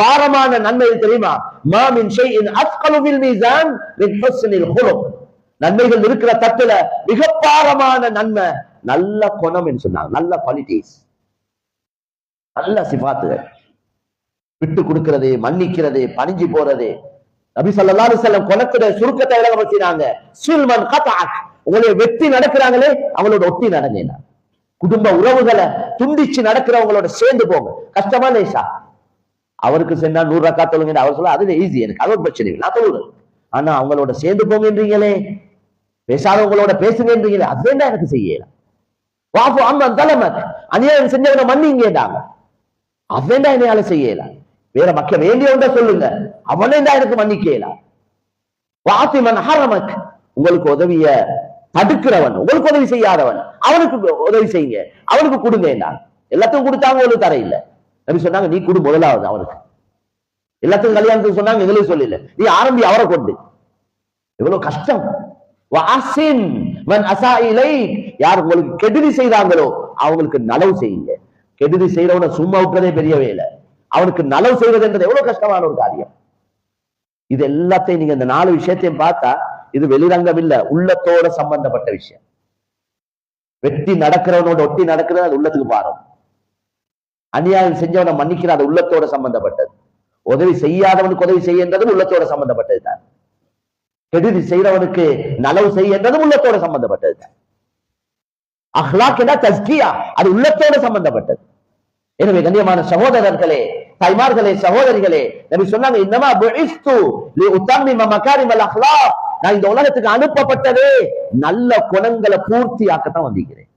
பாரமான நன்மை தெரியுமா? மாமின் ஷைஇன் அஸ்கலு ஃபில் மீசான் மின் ஹுஸ்னில் குலுக் நன்மைகள் இருக்கிற தட்டுல மிக பாரமான நன்மை நல்ல குணம் என்று சொன்னாங்க. நல்ல குவாலிட்டிஸ் நல்ல சிபாத்துகள். விட்டு கொடுக்கிறது மன்னிக்கிறது பணிஞ்சு போறது. நபி ஸல்லல்லாஹு செல்லம் குணத்துல சுருக்கத்தை விளங்கப்படுத்தினாங்க சில்மன் கதாக் உங்களை வெட்டி நடக்கிறாங்களே அவங்களோட ஒட்டி நடங்க குடும்ப உறவுகளை துண்டிச்சு நடக்கிறவங்களோட சேர்ந்து போங்க. கஷ்டமா லேசா அவருக்கு சென்னா நூறு ரக்கா தொழுங்க அவர் சொல்ல அது ஈஸி எனக்கு அது ஒரு பிரச்சனை இல்லை. நான் தொழுகிறேன் ஆனா அவங்களோட சேர்ந்து போங்கன்றீங்களே பேசாதவங்களோட பேசுங்கன்றீங்களே அது வேண்டாம் எனக்கு செய்யலாம் வாப்பு அம்மா தலைமை அநியாயம் செஞ்சவனை மன்னிங்கேண்டாங்க. அது வேண்டாம் என்னையால செய்யலாம் வேற மக்கள் வேண்டியவங்க சொல்லுங்க. அவனே தான் எனக்கு மன்னிக்கலாம் வாத்திமன் ஹரமக் உங்களுக்கு உதவிய தடுக்கிறவன் உங்களுக்கு உதவி செய்யாதவன் அவனுக்கு உதவி செய்யுங்க. அவனுக்கு கொடுங்க என்றான். எல்லாத்துக்கும் கொடுத்தாங்க ஒரு தர நபி சொன்னாங்க நீ கொடு முதலாவது அவனுக்கு எல்லாத்துக்கும் கல்யாணத்துக்கு சொன்னாங்க எங்களுக்கு சொல்லல நீ ஆரம்பி அவரை கொண்டு. எவ்வளவு கஷ்டம். வாசின் யார் உங்களுக்கு கெடுதி செய்தாங்களோ அவங்களுக்கு நலவு செய்யுங்க. கெடுதி செய்யறவன சும்மா விட்டதே பெரிய வேலை. அவனுக்கு நலவு செய்வதுன்றது எவ்வளவு கஷ்டமான ஒரு காரியம். இது எல்லாத்தையும் நீங்க இந்த நாலு விஷயத்தையும் பார்த்தா இது வெளிரங்கம் இல்ல உள்ளத்தோட சம்பந்தப்பட்ட விஷயம். வெட்டி நடக்கிறவனோட ஒட்டி நடக்கிறது அது உள்ளத்துக்கு பாரம் அநியாயம் செஞ்சவனை மன்னிக்கிற அது உள்ளத்தோட சம்பந்தப்பட்டது. உதவி செய்யாதவனுக்கு உதவி செய்யன்றதும் உள்ளத்தோட சம்பந்தப்பட்டது தான். கெடுதி செய்யறவனுக்கு நலவு செய்யன்றதும் உள்ளத்தோட சம்பந்தப்பட்டது தான். அஹ்லாக் தஸ்கியா. அது உள்ளத்தோட சம்பந்தப்பட்டது. எனவே கண்ணியமான சகோதரர்களே தாய்மார்களே சகோதரிகளே நபி சொன்னாங்க இன்னமா புஇஸ்து லிஉத்தம்மிம மகாரிமல் அஹ்லாக். நான் இந்த உலகத்துக்கு அனுப்பப்பட்டதே. நல்ல குணங்களை பூர்த்தியாக்கத்தான் வந்திருக்கிறேன்.